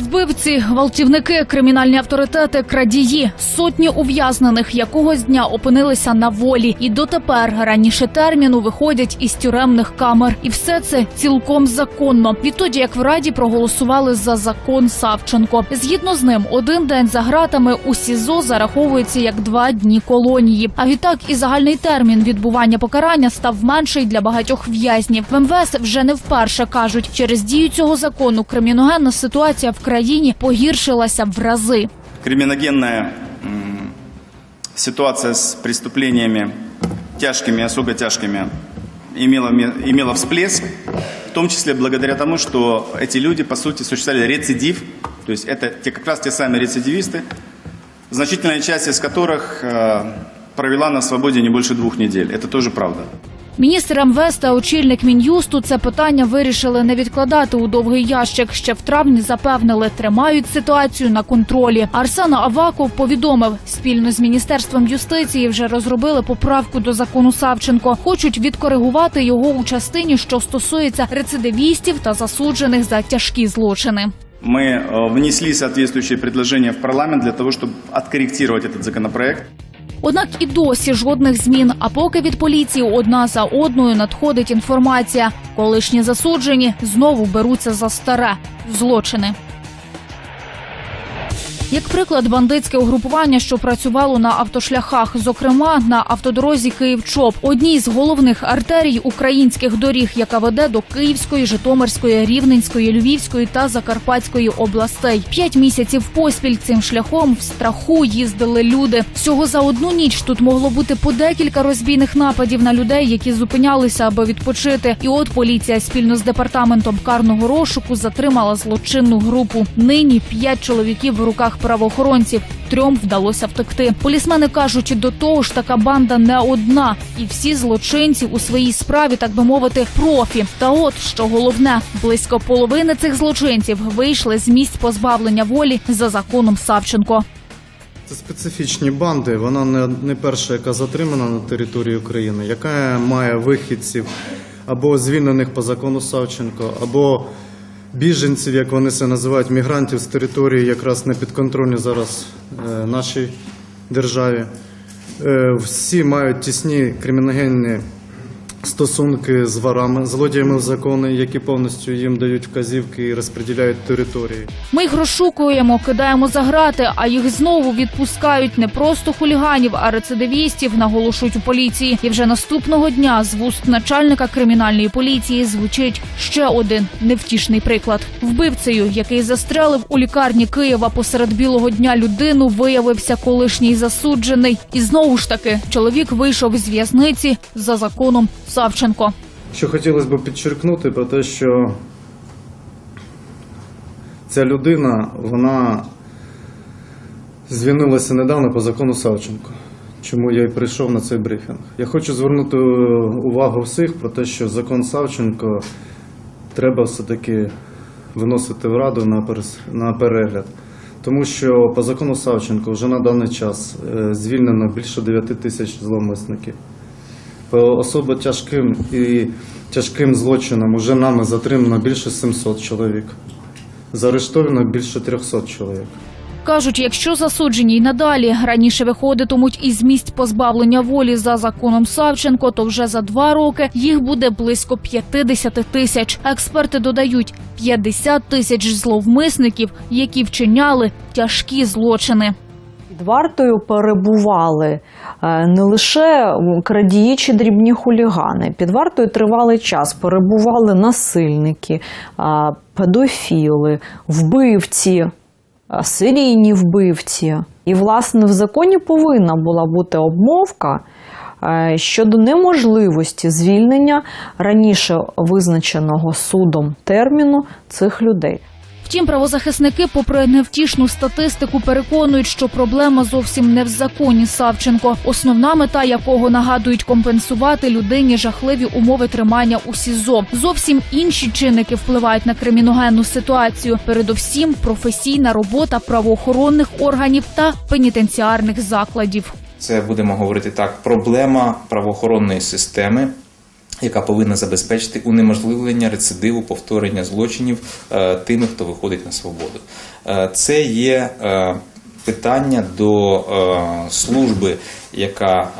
Вбивці, гвалтівники, кримінальні авторитети, крадії, сотні ув'язнених якогось дня опинилися на волі, і дотепер раніше терміну виходять із тюремних камер. І все це цілком законно. Відтоді як в раді проголосували за закон Савченко. Згідно з ним, один день за ґратами у СІЗО зараховується як два дні колонії. А відтак і загальний термін відбування покарання став менший для багатьох в'язнів. В МВС вже не вперше кажуть, через дію цього закону криміногенна ситуація в країні погіршилася в рази. криминогенная м, ситуация с преступлениями тяжкими, особо тяжкими имела, ме- имела всплеск, в том числе благодаря тому, что эти люди, по сути, осуществляли рецидив, то есть это те, как раз те самые рецидивисты, значительная часть из которых э, провела на свободе не больше двух недель. Это тоже правда. Міністр МВС та очільник мін'юсту це питання вирішили не відкладати у довгий ящик. Ще в травні запевнили, тримають ситуацію на контролі. Арсен Аваков повідомив, спільно з міністерством юстиції вже розробили поправку до закону Савченко. Хочуть відкоригувати його у частині, що стосується рецидивістів та засуджених за тяжкі злочини. Мы э, внесли соответствующие предложения в парламент для того, чтобы откорректировать этот законопроект. Однак і досі жодних змін. А поки від поліції одна за одною надходить інформація. Колишні засуджені знову беруться за старе злочини. Як приклад, бандитське угрупування, що працювало на автошляхах, зокрема на автодорозі Київ-Чоп, одній з головних артерій українських доріг, яка веде до Київської, Житомирської, Рівненської, Львівської та Закарпатської областей. П'ять місяців поспіль цим шляхом в страху їздили люди. Всього за одну ніч тут могло бути по декілька розбійних нападів на людей, які зупинялися, аби відпочити. І от поліція спільно з департаментом карного розшуку затримала злочинну групу. Нині п'ять чоловіків в руках правоохоронців. Трьом вдалося втекти. Полісмени кажуть, до того ж така банда не одна, і всі злочинці у своїй справі, так би мовити, профі. Та от що головне, близько половини цих злочинців вийшли з місць позбавлення волі за законом Савченко. Це специфічні банди. Вона не, перша, яка затримана на території України, яка має вихідців або звільнених по закону Савченко, або біженців, як вони це називають, мігрантів з території якраз не підконтрольні зараз е, нашій державі. Е, всі мають тісні криміногенні стосунки з ворами, злодіями в закони, які повністю їм дають вказівки і розподіляють території. Ми їх розшукуємо, кидаємо за грати, а їх знову відпускають не просто хуліганів, а рецидивістів, наголошують у поліції. І вже наступного дня з вуст начальника кримінальної поліції звучить ще один невтішний приклад. Вбивцею, який застрелив у лікарні Києва посеред білого дня людину, виявився колишній засуджений. І знову ж таки чоловік вийшов із в'язниці за законом Савченко. Що хотілося б підчеркнути про те, що ця людина, вона звільнилася недавно по закону Савченко. Чому я й прийшов на цей брифінг? Я хочу звернути увагу всіх про те, що закон Савченко треба все-таки виносити в раду на перегляд. Тому що по закону Савченко вже на даний час е, звільнено більше 9 тисяч зловмисників. По особо тяжким і тяжким злочинам уже нами затримано більше 700 чоловік. Заарештовано більше 300 чоловік. Кажуть, якщо засуджені й надалі раніше виходитимуть із місць позбавлення волі за законом Савченко, то вже за два роки їх буде близько 50 тисяч. Експерти додають 50 тисяч зловмисників, які вчиняли тяжкі злочини. Під вартою перебували е, не лише крадії чи дрібні хулігани. Під вартою тривалий час перебували насильники, педофіли, вбивці, серійні вбивці. І, власне, в законі повинна була бути обмовка е, щодо неможливості звільнення раніше визначеного судом терміну цих людей. Втім, правозахисники, попри невтішну статистику, переконують, що проблема зовсім не в законі Савченко, основна мета якого нагадують компенсувати людині жахливі умови тримання у СІЗО. Зовсім інші чинники впливають на криміногенну ситуацію. Передовсім професійна робота правоохоронних органів та пенітенціарних закладів. Це будемо говорити так, проблема правоохоронної системи, яка повинна забезпечити унеможливлення рецидиву повторення злочинів е, тими, хто виходить на свободу. Е, Це є е, питання до служби, яка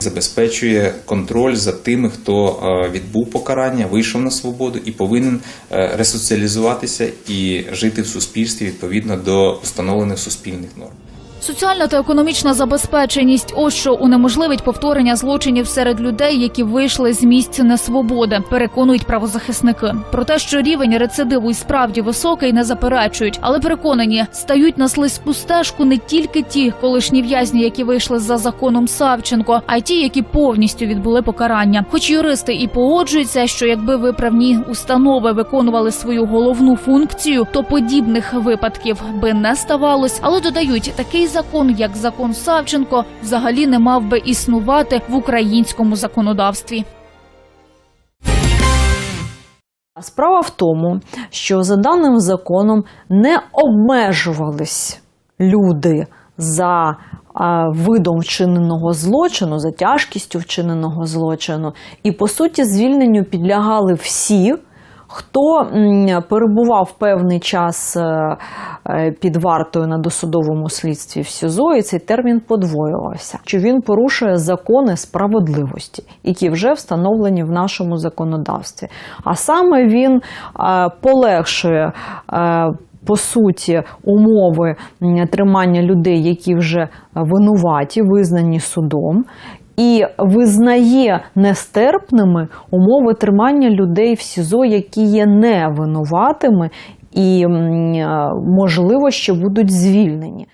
забезпечує контроль за тими, хто відбув покарання, вийшов на свободу і повинен ресоціалізуватися і жити в суспільстві відповідно до встановлених суспільних норм. Соціальна та економічна забезпеченість ось що унеможливить повторення злочинів серед людей, які вийшли з місць несвободи, переконують правозахисники. Про те, що рівень рецидиву і справді високий, не заперечують, але переконані, стають на слизьку стежку не тільки ті колишні в'язні, які вийшли за законом Савченко, а й ті, які повністю відбули покарання. Хоч юристи і погоджуються, що якби виправні установи виконували свою головну функцію, то подібних випадків би не ставалось. Але додають, такий закон, як закон Савченко, взагалі не мав би існувати в українському законодавстві. Справа в тому, що за даним законом не обмежувались люди за видом вчиненого злочину, за тяжкістю вчиненого злочину, і по суті звільненню підлягали всі. Хто перебував певний час е, е, під вартою на досудовому слідстві в СІЗО, і цей термін подвоювався. Що він порушує закони справедливості, які вже встановлені в нашому законодавстві. А саме він е, полегшує. по суті, умови тримання людей, які вже винуваті, визнані судом, і визнає нестерпними умови тримання людей в СІЗО, які є невинуватими і е, можливо ще будуть звільнені.